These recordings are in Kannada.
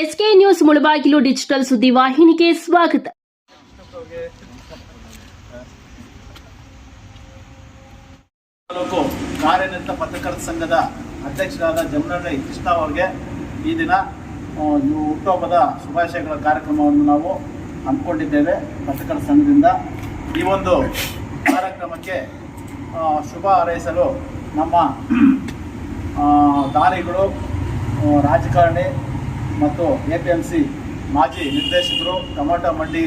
ಎಸ್ಕೆ ನ್ಯೂಸ್ ಮುಳಬಾಗಿಲು ಡಿಜಿಟಲ್ ಸುದ್ದಿ ವಾಹಿನಿಗೆ ಸ್ವಾಗತ. ತಾಲೂಕು ಕಾರ್ಯನಿರತ ಪತ್ರಕರ್ತ ಸಂಘದ ಅಧ್ಯಕ್ಷರಾದ ಜಮುನಾ ಕೃಷ್ಣ ಅವರಿಗೆ ಈ ದಿನ ಹುಟ್ಟುಹಬ್ಬದ ಶುಭಾಶಯಗಳ ಕಾರ್ಯಕ್ರಮವನ್ನು ನಾವು ಹಮ್ಮಿಕೊಂಡಿದ್ದೇವೆ ಪತ್ರಕರ್ತ ಸಂಘದಿಂದ. ಈ ಒಂದು ಕಾರ್ಯಕ್ರಮಕ್ಕೆ ಶುಭ ಹಾರೈಸಲು ನಮ್ಮ ದಾನಿಗಳು ರಾಜಕಾರಣಿ ಮತ್ತು ಎ ಪಿ ಎಂ ಸಿ ಮಾಜಿ ನಿರ್ದೇಶಕರು ಟೊಮೊಟೊ ಮಂಡಿ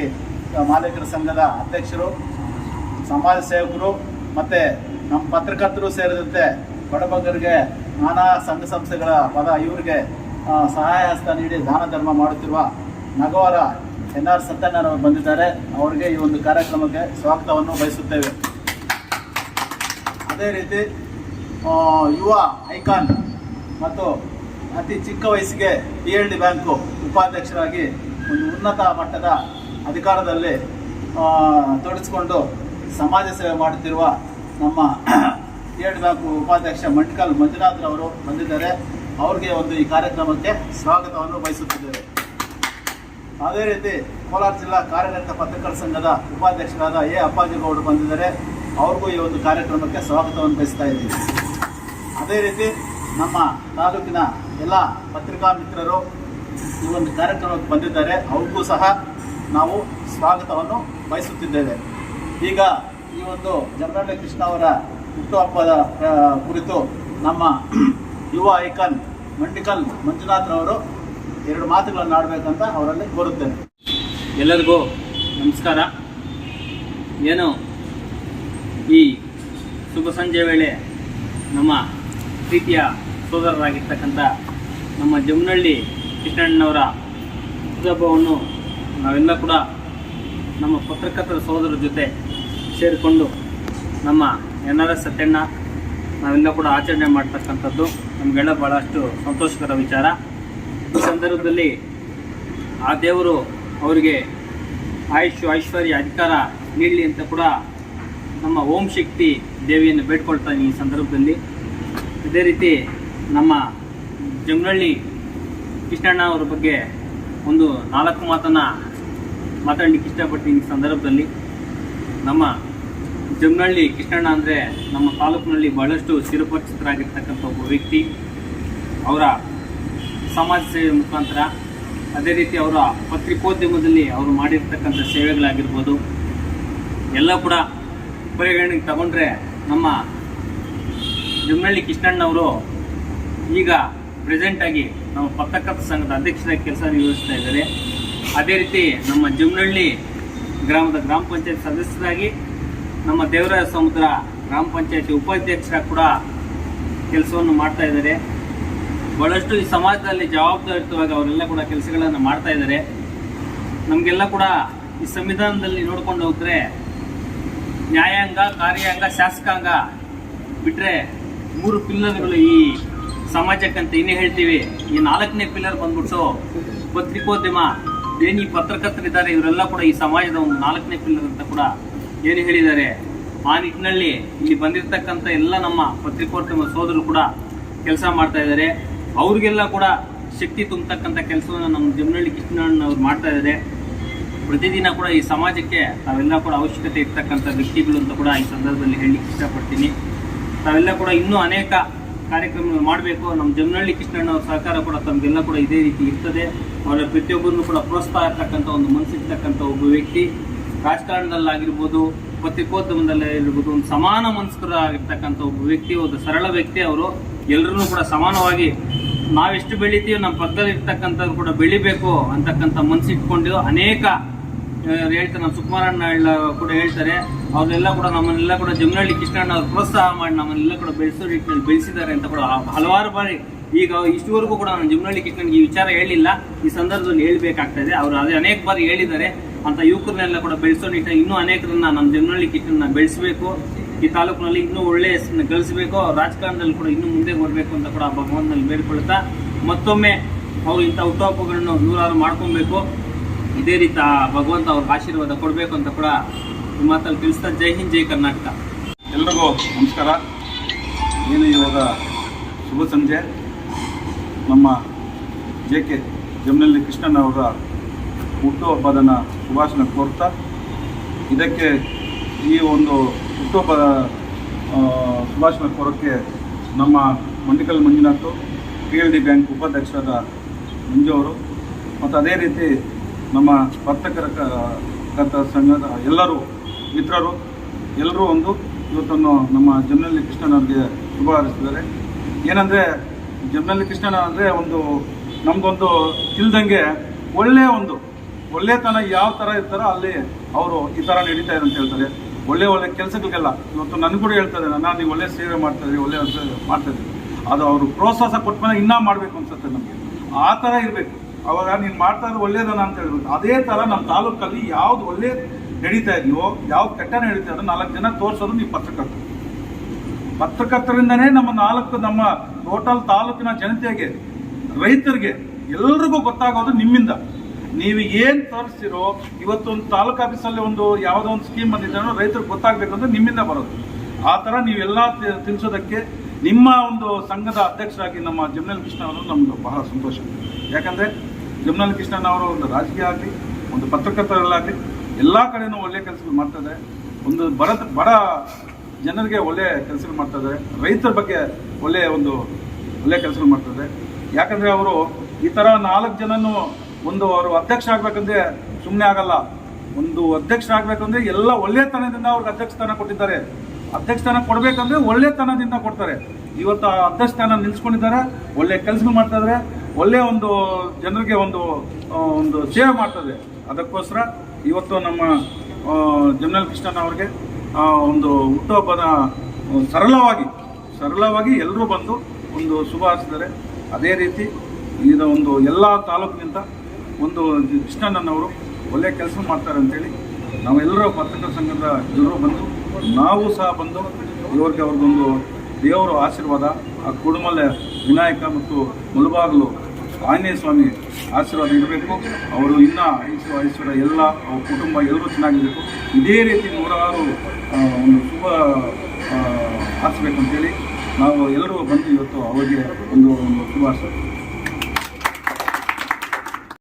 ಮಾಲೀಕರ ಸಂಘದ ಅಧ್ಯಕ್ಷರು, ಸಮಾಜ ಸೇವಕರು ಮತ್ತು ನಮ್ಮ ಪತ್ರಕರ್ತರು ಸೇರಿದಂತೆ ಬಡಬಗ್ಗರಿಗೆ ನಾನಾ ಸಂಘ ಸಂಸ್ಥೆಗಳ ಪದ ಇವರಿಗೆ ಸಹಾಯ ಹಸ್ತ ನೀಡಿ ದಾನ ಧರ್ಮ ಮಾಡುತ್ತಿರುವ ನಗವರ ಎನ್ ಆರ್ ಸತ್ಯನಾರಾಯಣ ಬಂದಿದ್ದಾರೆ. ಅವರಿಗೆ ಈ ಒಂದು ಕಾರ್ಯಕ್ರಮಕ್ಕೆ ಸ್ವಾಗತವನ್ನು ಬಯಸುತ್ತೇವೆ. ಅದೇ ರೀತಿ ಯುವ ಐಕಾನ್ ಮತ್ತು ಅತಿ ಚಿಕ್ಕ ವಯಸ್ಸಿಗೆ ಪಿ ಎಲ್ ಡಿ ಬ್ಯಾಂಕು ಉಪಾಧ್ಯಕ್ಷರಾಗಿ ಒಂದು ಉನ್ನತ ಮಟ್ಟದ ಅಧಿಕಾರದಲ್ಲಿ ತೊಡಗಿಸಿಕೊಂಡು ಸಮಾಜ ಸೇವೆ ಮಾಡುತ್ತಿರುವ ನಮ್ಮ ಪಿ ಎಲ್ ಡಿ ಬ್ಯಾಂಕು ಉಪಾಧ್ಯಕ್ಷ ಮಂಟ್ಕಲ್ ಬಂದಿದ್ದಾರೆ. ಅವ್ರಿಗೆ ಒಂದು ಈ ಕಾರ್ಯಕ್ರಮಕ್ಕೆ ಸ್ವಾಗತವನ್ನು ಬಯಸುತ್ತಿದ್ದೇವೆ. ಅದೇ ರೀತಿ ಕೋಲಾರ ಜಿಲ್ಲಾ ಕಾರ್ಯನಿರತ ಪತ್ರಕರ್ತ ಸಂಘದ ಉಪಾಧ್ಯಕ್ಷರಾದ ಎ ಅಪ್ಪಾಜಿಗೌಡರು ಬಂದಿದ್ದಾರೆ. ಅವ್ರಿಗೂ ಈ ಒಂದು ಕಾರ್ಯಕ್ರಮಕ್ಕೆ ಸ್ವಾಗತವನ್ನು ಬಯಸ್ತಾ ಇದ್ದೀವಿ. ಅದೇ ರೀತಿ ನಮ್ಮ ತಾಲೂಕಿನ ಎಲ್ಲ ಪತ್ರಿಕಾ ಮಿತ್ರರು ಈ ಒಂದು ಕಾರ್ಯಕ್ರಮಕ್ಕೆ ಬಂದಿದ್ದಾರೆ. ಅವ್ರಿಗೂ ಸಹ ನಾವು ಸ್ವಾಗತವನ್ನು ಬಯಸುತ್ತಿದ್ದೇವೆ. ಈಗ ಈ ಒಂದು ಜಮನಹಳ್ಳಿ ಕೃಷ್ಣ ಅವರ ಹುಟ್ಟುಹಬ್ಬದ ಕುರಿತು ನಮ್ಮ ಯುವ ಐಕಾನ್ ಮಂಡಿಕಲ್ ಮಂಜುನಾಥ್ರವರು ಎರಡು ಮಾತುಗಳನ್ನು ಆಡಬೇಕಂತ ಅವರಲ್ಲಿ ಕೋರುತ್ತೇನೆ. ಎಲ್ಲರಿಗೂ ನಮಸ್ಕಾರ. ಏನು ಈ ಶುಭ ಸಂಜೆ ವೇಳೆ ನಮ್ಮ ಪ್ರೀತಿಯ ಸೋದರರಾಗಿರ್ತಕ್ಕಂಥ ನಮ್ಮ ಜಮನಹಳ್ಳಿ ಕೃಷ್ಣಣ್ಣನವರ ಹುಟ್ಟುಹಬ್ಬವನ್ನು ನಾವೆಲ್ಲ ಕೂಡ ನಮ್ಮ ಪತ್ರಕರ್ತರ ಸಹೋದರ ಜೊತೆ ಸೇರಿಕೊಂಡು ನಮ್ಮ ಎನ್ ಆರ್ ಎಸ್ ಸತ್ಯಣ್ಣ ನಾವೆಲ್ಲ ಕೂಡ ಆಚರಣೆ ಮಾಡ್ತಕ್ಕಂಥದ್ದು. ನಮಗೆಲ್ಲ ಭಾಳಷ್ಟು ಸಂತೋಷಕರ ವಿಚಾರ. ಈ ಸಂದರ್ಭದಲ್ಲಿ ಆ ದೇವರು ಅವರಿಗೆ ಆಯುಷ್, ಐಶ್ವರ್ಯ, ಅಧಿಕಾರ ನೀಡಲಿ ಅಂತ ಕೂಡ ನಮ್ಮ ಓಂ ಶಕ್ತಿ ದೇವಿಯನ್ನು ಬೇಡ್ಕೊಳ್ತಾನೆ ಈ ಸಂದರ್ಭದಲ್ಲಿ. ಇದೇ ರೀತಿ ನಮ್ಮ ಜಮನಹಳ್ಳಿ ಕೃಷ್ಣಣ್ಣ ಅವರ ಬಗ್ಗೆ ಒಂದು ನಾಲ್ಕು ಮಾತನ್ನು ಮಾತಾಡಲಿಕ್ಕೆ ಇಷ್ಟಪಡ್ತೀನಿ ಈ ಸಂದರ್ಭದಲ್ಲಿ. ನಮ್ಮ ಜಮನಹಳ್ಳಿ ಕೃಷ್ಣಣ್ಣ ಅಂದರೆ ನಮ್ಮ ತಾಲೂಕಿನಲ್ಲಿ ಬಹಳಷ್ಟು ಚಿರಪರಿಚಿತರಾಗಿರ್ತಕ್ಕಂಥ ಒಬ್ಬ ವ್ಯಕ್ತಿ. ಅವರ ಸಮಾಜ ಸೇವೆ ಮುಖಾಂತರ ಅದೇ ರೀತಿ ಅವರ ಪತ್ರಿಕೋದ್ಯಮದಲ್ಲಿ ಅವರು ಮಾಡಿರ್ತಕ್ಕಂಥ ಸೇವೆಗಳಾಗಿರ್ಬೋದು. ಎಲ್ಲ ಕೂಡ ಪರಿಗಣನೆಗೆ ತಗೊಂಡ್ರೆ ನಮ್ಮ ಜಮನಹಳ್ಳಿ ಕೃಷ್ಣಣ್ಣವರು ಈಗ ಪ್ರೆಸೆಂಟಾಗಿ ನಮ್ಮ ಪತ್ರಕರ್ತ ಸಂಘದ ಅಧ್ಯಕ್ಷರಾಗಿ ಕೆಲಸ ನಿರ್ವಹಿಸ್ತಾ ಇದ್ದಾರೆ. ಅದೇ ರೀತಿ ನಮ್ಮ ಜಮನಹಳ್ಳಿ ಗ್ರಾಮದ ಗ್ರಾಮ ಪಂಚಾಯತ್ ಸದಸ್ಯರಾಗಿ ನಮ್ಮ ದೇವರಾಯ ಸಮುದ್ರ ಗ್ರಾಮ ಪಂಚಾಯತಿ ಉಪಾಧ್ಯಕ್ಷರಾಗಿ ಕೂಡ ಕೆಲಸವನ್ನು ಮಾಡ್ತಾ ಇದ್ದಾರೆ. ಬಹಳಷ್ಟು ಈ ಸಮಾಜದಲ್ಲಿ ಜವಾಬ್ದಾರಿಯುತವಾಗಿ ಅವರೆಲ್ಲ ಕೂಡ ಕೆಲಸಗಳನ್ನು ಮಾಡ್ತಾ ಇದ್ದಾರೆ. ನಮಗೆಲ್ಲ ಕೂಡ ಈ ಸಂವಿಧಾನದಲ್ಲಿ ನೋಡ್ಕೊಂಡು ಹೋದ್ರೆ ನ್ಯಾಯಾಂಗ, ಕಾರ್ಯಾಂಗ, ಶಾಸಕಾಂಗ ಬಿಟ್ಟರೆ ಮೂರು ಪಿಲ್ಲರ್ಗಳು ಈ ಸಮಾಜಕ್ಕಂತ ಏನೇ ಹೇಳ್ತೀವಿ, ಈ ನಾಲ್ಕನೇ ಪಿಲ್ಲರ್ ಬಂದ್ಬಿಟ್ಟು ಪತ್ರಿಕೋದ್ಯಮ ಏನು ಈ ಪತ್ರಕರ್ತರಿದ್ದಾರೆ, ಇವರೆಲ್ಲ ಕೂಡ ಈ ಸಮಾಜದ ಒಂದು ನಾಲ್ಕನೇ ಪಿಲ್ಲರ್ ಅಂತ ಕೂಡ ಏನು ಹೇಳಿದ್ದಾರೆ. ಆ ನಿಟ್ಟಿನಲ್ಲಿ ಇಲ್ಲಿ ಬಂದಿರತಕ್ಕಂಥ ಎಲ್ಲ ನಮ್ಮ ಪತ್ರಿಕೋದ್ಯಮ ಸೋದರರು ಕೂಡ ಕೆಲಸ ಮಾಡ್ತಾ ಇದ್ದಾರೆ. ಅವ್ರಿಗೆಲ್ಲ ಕೂಡ ಶಕ್ತಿ ತುಂಬತಕ್ಕಂಥ ಕೆಲಸವನ್ನು ನಮ್ಮ ಜಮನಹಳ್ಳಿ ಕೃಷ್ಣಣ್ಣ ಅವ್ರು ಮಾಡ್ತಾ ಇದ್ದಾರೆ. ಪ್ರತಿದಿನ ಕೂಡ ಈ ಸಮಾಜಕ್ಕೆ ತಾವೆಲ್ಲ ಕೂಡ ಅವಶ್ಯಕತೆ ಇರ್ತಕ್ಕಂಥ ವ್ಯಕ್ತಿಗಳು ಅಂತ ಕೂಡ ಈ ಸಂದರ್ಭದಲ್ಲಿ ಹೇಳಲಿಕ್ಕೆ ಇಷ್ಟಪಡ್ತೀನಿ. ತಾವೆಲ್ಲ ಕೂಡ ಇನ್ನೂ ಅನೇಕ ಕಾರ್ಯಕ್ರಮಗಳು ಮಾಡಬೇಕು. ನಮ್ಮ ಜಮನಹಳ್ಳಿ ಕೃಷ್ಣಣ್ಣ ಅವ್ರ ಸಹಕಾರ ಕೂಡ ತಮಗೆಲ್ಲ ಕೂಡ ಇದೇ ರೀತಿ ಇರ್ತದೆ. ಅವರ ಪ್ರತಿಯೊಬ್ಬರನ್ನು ಕೂಡ ಪ್ರೋತ್ಸಾಹ ಇರ್ತಕ್ಕಂಥ ಒಂದು ಮನಸ್ಸಿರ್ತಕ್ಕಂಥ ಒಬ್ಬ ವ್ಯಕ್ತಿ ರಾಜಕಾರಣದಲ್ಲಾಗಿರ್ಬೋದು, ಪತ್ರಿಕೋದ್ಯಮದಲ್ಲೇ ಇರ್ಬೋದು, ಒಂದು ಸಮಾನ ಮನಸ್ಕರಾಗಿರ್ತಕ್ಕಂಥ ಒಬ್ಬ ವ್ಯಕ್ತಿ, ಒಂದು ಸರಳ ವ್ಯಕ್ತಿ ಅವರು ಎಲ್ಲರನ್ನೂ ಕೂಡ ಸಮಾನವಾಗಿ ನಾವೆಷ್ಟು ಬೆಳಿತೀವಿ, ನಮ್ಮ ಪಕ್ಕದಲ್ಲಿ ಇರ್ತಕ್ಕಂಥವ್ರು ಕೂಡ ಬೆಳಿಬೇಕು ಅಂತಕ್ಕಂಥ ಮನಸ್ಸಿಟ್ಕೊಂಡು ಅನೇಕ ಹೇಳ್ತಾರೆ, ನಮ್ಮ ಸುಕುಮಾರಣ್ಣ ಕೂಡ ಹೇಳ್ತಾರೆ. ಅವರೆಲ್ಲ ಕೂಡ ನಮ್ಮನ್ನೆಲ್ಲ ಕೂಡ ಜಮನಹಳ್ಳಿ ಕೃಷ್ಣಣ್ಣ ಅವ್ರು ಪ್ರೋತ್ಸಾಹ ಮಾಡಿ ನಮ್ಮನ್ನೆಲ್ಲ ಕೂಡ ಬೆಳೆಸೋ ರೀತಿಯಲ್ಲಿ ಬೆಳೆಸಿದ್ದಾರೆ ಅಂತ ಕೂಡ ಹಲವಾರು ಬಾರಿ ಈಗ ಇಷ್ಟುವರೆಗೂ ಕೂಡ ನಾನು ಜಮನಹಳ್ಳಿ ಕೃಷ್ಣನ್ಗೆ ಈ ವಿಚಾರ ಹೇಳಿಲ್ಲ. ಈ ಸಂದರ್ಭದಲ್ಲಿ ಹೇಳಬೇಕಾಗ್ತದೆ ಅವರು ಅದೇ ಅನೇಕ ಬಾರಿ ಹೇಳಿದ್ದಾರೆ. ಅಂತ ಯುವಕರನ್ನೆಲ್ಲ ಕೂಡ ಬೆಳೆಸೋ ನಿಟ್ಟಿನಲ್ಲಿ ಇನ್ನೂ ಅನೇಕರನ್ನ ನಮ್ಮ ಜಮನಹಳ್ಳಿ ಕೃಷ್ಣನ್ನ ಬೆಳೆಸಬೇಕು. ಈ ತಾಲೂಕಿನಲ್ಲಿ ಇನ್ನೂ ಒಳ್ಳೆಯ ಹೆಸರನ್ನ ಗಳಿಸಬೇಕು. ರಾಜಕಾರಣದಲ್ಲಿ ಕೂಡ ಇನ್ನೂ ಮುಂದೆ ಬರಬೇಕು ಅಂತ ಕೂಡ ಭಗವಂತನಲ್ಲಿ ಬೇಡ್ಕೊಳ್ತಾ ಮತ್ತೊಮ್ಮೆ ಅವರು ಇಂಥ ಹುಟ್ಟುಹಬ್ಬಗಳನ್ನು ನೂರಾರು ಮಾಡ್ಕೊಬೇಕು. ಇದೇ ರೀತಿ ಆ ಭಗವಂತ ಅವ್ರಿಗೆ ಆಶೀರ್ವಾದ ಕೊಡಬೇಕು ಅಂತ ಕೂಡ ಮಾತಲ್ಲಿ ತಿಳಿಸ್ತಾ ಜೈ ಹಿಂದ್, ಜೈ ಕರ್ನಾಟಕ. ಎಲ್ರಿಗೂ ನಮಸ್ಕಾರ. ಏನು ಇವಾಗ ಶುಭ ಸಂಜೆ. ನಮ್ಮ ಜೆ ಕೆ ಜಮ್ನಲ್ಲಿ ಕೃಷ್ಣನ್ ಅವರ ಹುಟ್ಟುಹಬ್ಬದನ ಶುಭಾಶನ ಕೋರ್ತಾ, ಇದಕ್ಕೆ ಈ ಒಂದು ಹುಟ್ಟುಹಬ್ಬದ ಶುಭಾಶನ ಕೋರೋಕ್ಕೆ ನಮ್ಮ Mandikal Manjunath P L D bank ಉಪಾಧ್ಯಕ್ಷರಾದ ಮಂಜು ಅವರು, ಮತ್ತು ಅದೇ ರೀತಿ ನಮ್ಮ ವರ್ತಕರ ಕರ್ತ ಸಂಘದ ಎಲ್ಲರೂ ಮಿತ್ರರು ಎಲ್ಲರೂ ಒಂದು ಇವತ್ತನ್ನು ನಮ್ಮ ಜಮನಹಳ್ಳಿ ಕೃಷ್ಣನವ್ರಿಗೆ ಶುಭ ಹಾರಿಸಿದ್ದಾರೆ. ಏನಂದರೆ ಜಮನಹಳ್ಳಿ ಕೃಷ್ಣನ ಅಂದರೆ ಒಂದು, ನಮಗೊಂದು ತಿಳಿದಂಗೆ ಒಳ್ಳೆಯ ಒಂದು, ಒಳ್ಳೆತನ ಯಾವ ಥರ ಇರ್ತಾರೋ ಅಲ್ಲಿ ಅವರು ಈ ಥರ ನಡೀತಾ ಇದೆ ಅಂತ ಹೇಳ್ತಾರೆ. ಒಳ್ಳೆ ಒಳ್ಳೆ ಕೆಲಸಗಳಿಗೆಲ್ಲ, ಇವತ್ತು ನನಗೆ ಕೂಡ ಹೇಳ್ತಾರೆ ನಾನು ನೀವು ಒಳ್ಳೆ ಸೇವೆ ಮಾಡ್ತಾ ಇದ್ದೀರಿ ಒಳ್ಳೆ ಮಾಡ್ತಾ ಇದ್ದೀರಿ ಅದು ಅವರು ಪ್ರೋತ್ಸಾಹ ಕೊಟ್ಟ ಮೇಲೆ ಇನ್ನೂ ಮಾಡಬೇಕು ಅನ್ಸುತ್ತೆ ನಮಗೆ. ಆ ಥರ ಇರಬೇಕು. ಅವಾಗ ನೀನು ಮಾಡ್ತಾ ಇರೋದು ಒಳ್ಳೇದನ ಅಂತ ಹೇಳ್ಬೋದು ಅದೇ ಥರ ನಮ್ಮ ತಾಲೂಕಲ್ಲಿ ಯಾವುದು ಒಳ್ಳೆ ನಡೀತಾ ಇದೆಯೋ, ಯಾವ ಕೆಟ್ಟ ನಡೀತಾ ಇದೆ ನಾಲ್ಕು ಜನ ತೋರಿಸೋದು ನೀವು ಪತ್ರಕರ್ತರು. ಪತ್ರಕರ್ತರಿಂದನೇ ನಮ್ಮ ನಾಲ್ಕು ನಮ್ಮ ಟೋಟಲ್ ತಾಲೂಕಿನ ಜನತೆಗೆ, ರೈತರಿಗೆ ಎಲ್ರಿಗೂ ಗೊತ್ತಾಗೋದು ನಿಮ್ಮಿಂದ. ನೀವು ಏನು ತೋರಿಸ್ತಿರೋ ಇವತ್ತೊಂದು ತಾಲೂಕು ಆಫೀಸಲ್ಲಿ ಒಂದು ಯಾವುದೋ ಒಂದು ಸ್ಕೀಮ್ ಬಂದಿದ್ದಾನೋ ರೈತರಿಗೆ ಗೊತ್ತಾಗಬೇಕು ಅಂದ್ರೆ ನಿಮ್ಮಿಂದ ಬರೋದು. ಆ ಥರ ನೀವೆಲ್ಲ ತಿಳಿಸೋದಕ್ಕೆ ನಿಮ್ಮ ಒಂದು ಸಂಘದ ಅಧ್ಯಕ್ಷರಾಗಿ ನಮ್ಮ ಜಮ್ನಲ್ ಕೃಷ್ಣ ಅವರು ನಮ್ಗೆ ಬಹಳ ಸಂತೋಷ. ಯಾಕಂದರೆ ಜಮ್ನಲ್ ಕೃಷ್ಣನವರು ಒಂದು ರಾಜಕೀಯ ಆಗಲಿ, ಒಂದು ಪತ್ರಕರ್ತರಲ್ಲಾಗಲಿ ಎಲ್ಲ ಕಡೆನೂ ಒಳ್ಳೆ ಕೆಲಸಗಳು ಮಾಡ್ತದೆ. ಒಂದು ಬಡ ಬಡ ಜನರಿಗೆ ಒಳ್ಳೆ ಕೆಲಸಗಳು ಮಾಡ್ತದೆ. ರೈತರ ಬಗ್ಗೆ ಒಳ್ಳೆಯ ಒಂದು ಒಳ್ಳೆ ಕೆಲಸಗಳು ಮಾಡ್ತದೆ. ಯಾಕಂದರೆ ಅವರು ಈ ಥರ ನಾಲ್ಕು ಜನನು ಒಂದು ಅವರು ಅಧ್ಯಕ್ಷ ಆಗಬೇಕಂದ್ರೆ ಸುಮ್ಮನೆ ಆಗಲ್ಲ. ಒಂದು ಅಧ್ಯಕ್ಷ ಆಗ್ಬೇಕಂದ್ರೆ ಎಲ್ಲ ಒಳ್ಳೆತನದಿಂದ ಅವ್ರಿಗೆ ಅಧ್ಯಕ್ಷ ಸ್ಥಾನ ಕೊಟ್ಟಿದ್ದಾರೆ. ಅಧ್ಯಕ್ಷ ಸ್ಥಾನ ಕೊಡಬೇಕಂದ್ರೆ ಒಳ್ಳೆತನದಿಂದ ಕೊಡ್ತಾರೆ. ಇವತ್ತು ಅಧ್ಯಕ್ಷ ಸ್ಥಾನ ನಿಲ್ಸ್ಕೊಂಡಿದ್ದಾರೆ. ಒಳ್ಳೆ ಕೆಲಸಗಳು ಮಾಡ್ತಾ ಇದ್ದಾರೆ. ಒಳ್ಳೆಯ ಒಂದು ಜನರಿಗೆ ಒಂದು ಒಂದು ಸೇವೆ ಮಾಡ್ತದೆ. ಅದಕ್ಕೋಸ್ಕರ ಇವತ್ತು ನಮ್ಮ ಜನರಲ್ ಕೃಷ್ಣನ್ ಅವ್ರಿಗೆ ಒಂದು ಹುಟ್ಟುಹಬ್ಬದ ಸರಳವಾಗಿ ಸರಳವಾಗಿ ಎಲ್ಲರೂ ಬಂದು ಒಂದು ಶುಭ ಹಾರಿಸಿದ್ದಾರೆ. ಅದೇ ರೀತಿ ಇದು ಒಂದು ಎಲ್ಲ ತಾಲೂಕಿನಿಂದ ಒಂದು ಕೃಷ್ಣಣ್ಣನವರು ಒಳ್ಳೆಯ ಕೆಲಸ ಮಾಡ್ತಾರೆ ಅಂತೇಳಿ ನಾವೆಲ್ಲರೂ ಪತ್ರಕರ್ತರ ಸಂಘದ ಎಲ್ಲರೂ ಬಂದು, ನಾವು ಸಹ ಬಂದು ಇವ್ರಿಗೆ ಅವ್ರಿಗೊಂದು ದೇವರ ಆಶೀರ್ವಾದ, ಆ ಕುಡುಮಲೆ ವಿನಾಯಕ ಮತ್ತು ಮುಲಬಾಗಲು ಆಂಜನೇಯ ಸ್ವಾಮಿ ಆಶೀರ್ವಾದ ಇರಬೇಕು. ಅವರು ಇನ್ನ ಐಶ್ವರ ಐಶ್ವರ್ಯ ಎಲ್ಲ ಅವ್ರ ಕುಟುಂಬ ಎಲ್ಲರೂ ಚೆನ್ನಾಗಿರಬೇಕು. ಇದೇ ರೀತಿ ನೂರಾರು ಒಂದು ಶುಭ ಆಸಬೇಕು ಅಂತೇಳಿ ನಾವು ಎಲ್ಲರೂ ಬಂದು ಇವತ್ತು ಅವರಿಗೆ ಒಂದು ಒಂದು ಶುಭಾಶಯ.